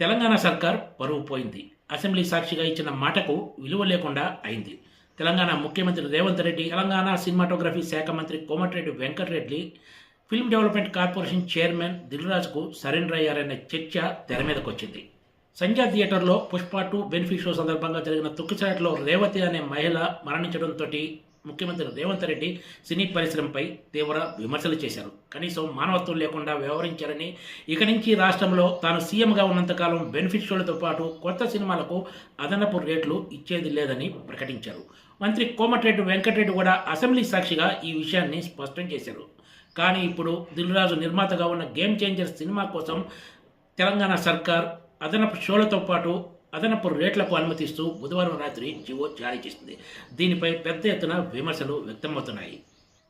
తెలంగాణ సర్కార్ పరువు పోయింది. అసెంబ్లీ సాక్షిగా ఇచ్చిన మాటకు విలువ లేకుండా అయింది. తెలంగాణ ముఖ్యమంత్రి రేవంత్ రెడ్డి తెలంగాణ సినిమాటోగ్రఫీ శాఖ మంత్రి Komatireddy Venkatreddy film development corporation chairman దిల్రాజ్కు surrender అయ్యారనే చర్చ తెర మీదకు వచ్చింది సంధ్యా థియేటర్లో పుష్ప టూ బెనిఫిట్ షో సందర్భంగా జరిగిన తొక్కిసాట్లో రేవతి అనే మహిళ మరణించడంతో ముఖ్యమంత్రి రేవంత్ రెడ్డి సినీ పరిశ్రమపై తీవ్ర విమర్శలు చేశారు. కనీసం మానవత్వం లేకుండా వ్యవహరించారని ఇక నుంచి రాష్ట్రంలో తాను సీఎంగా ఉన్నంతకాలం బెనిఫిట్ షోలతో పాటు కొత్త సినిమాలకు అదనపు రేట్లు ఇచ్చేది లేదని ప్రకటించారు. మంత్రి కోమటిరెడ్డి వెంకటరెడ్డి కూడా అసెంబ్లీ సాక్షిగా ఈ విషయాన్ని స్పష్టం చేశారు. కానీ ఇప్పుడు దిల్రాజు నిర్మాతగా ఉన్న గేమ్ చేంజర్ సినిమా కోసం తెలంగాణ సర్కార్ అదనపు షోలతో పాటు అదనపు రేట్లకు అనుమతిస్తూ బుధవారం రాత్రి జీవో జారీ చేసింది. దీనిపై పెద్ద ఎత్తున విమర్శలు వ్యక్తమవుతున్నాయి.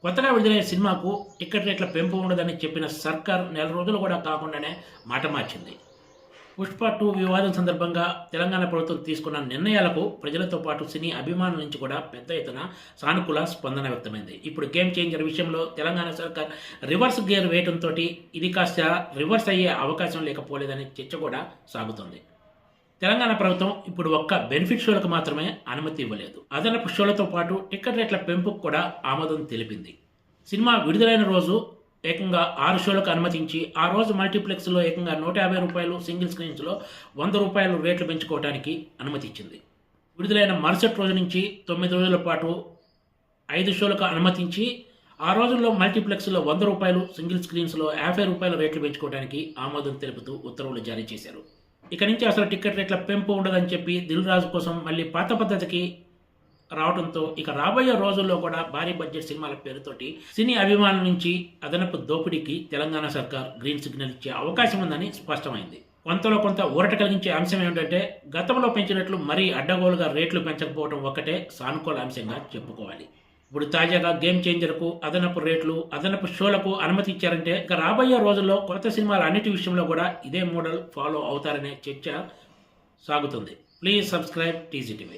కొత్తగా విడుదలైన సినిమాకు టికెట్ రేట్ల పెంపు ఉండదని చెప్పిన సర్కార్ నెల రోజులు కూడా కాకుండానే మాట మార్చింది. పుష్ప టూ వివాదం సందర్భంగా తెలంగాణ ప్రభుత్వం తీసుకున్న నిర్ణయాలకు ప్రజలతో పాటు సినీ అభిమానుల నుంచి కూడా పెద్ద ఎత్తున సానుకూల స్పందన వ్యక్తమైంది. ఇప్పుడు గేమ్ చేంజర్ విషయంలో తెలంగాణ సర్కార్ రివర్స్ గేర్ వేయడంతో ఇది కాస్త రివర్స్ అయ్యే అవకాశం లేకపోలేదనే చర్చ కూడా సాగుతోంది. తెలంగాణ ప్రభుత్వం ఇప్పుడు ఒక్క బెనిఫిట్ షోలకు మాత్రమే అనుమతి ఇవ్వలేదు. అదనపు షోలతో పాటు టికెట్ రేట్ల పెంపుకు కూడా ఆమోదం తెలిపింది. సినిమా విడుదలైన రోజు ఏకంగా ఆరు షోలకు అనుమతించి ఆ రోజు మల్టీప్లెక్స్లో ఏకంగా నూట యాభై రూపాయలు సింగిల్ స్క్రీన్స్లో వంద రూపాయలు రేట్లు పెంచుకోవడానికి అనుమతి ఇచ్చింది విడుదలైన మరుసటి రోజు నుంచి తొమ్మిది రోజుల పాటు ఐదు షోలకు అనుమతించి ఆ రోజుల్లో మల్టీప్లెక్స్లో వంద రూపాయలు సింగిల్ స్క్రీన్స్లో యాభై రూపాయల రేట్లు పెంచుకోవడానికి ఆమోదం తెలుపుతూ ఉత్తర్వులు జారీ చేశారు. ఇక నుంచి అసలు టికెట్ రేట్ల పెంపు ఉండదని చెప్పి దిల్ రాజు కోసం మళ్ళీ పాత పద్ధతికి రావడంతో ఇక రాబోయే రోజుల్లో కూడా భారీ బడ్జెట్ సినిమాల పేరుతోటి సినీ అభిమానుల నుంచి అదనపు దోపిడీకి తెలంగాణ సర్కార్ గ్రీన్ సిగ్నల్ ఇచ్చే అవకాశం ఉందని స్పష్టమైంది. కొంతలో కొంత ఊరట కలిగించే అంశం ఏమిటంటే గతంలో పెంచినట్లు మరీ అడ్డగోలుగా రేట్లు పెంచకపోవడం ఒక్కటే సానుకూల అంశంగా చెప్పుకోవాలి. ఇప్పుడు తాజాగా గేమ్ చేంజర్కు అదనపు రేట్లు అదనపు షోలకు అనుమతి ఇచ్చారంటే ఇక రాబోయే రోజుల్లో కొత్త సినిమాల అన్నిటి విషయంలో కూడా ఇదే మోడల్ ఫాలో అవుతారనే చర్చ సాగుతుంది. Please subscribe TGTV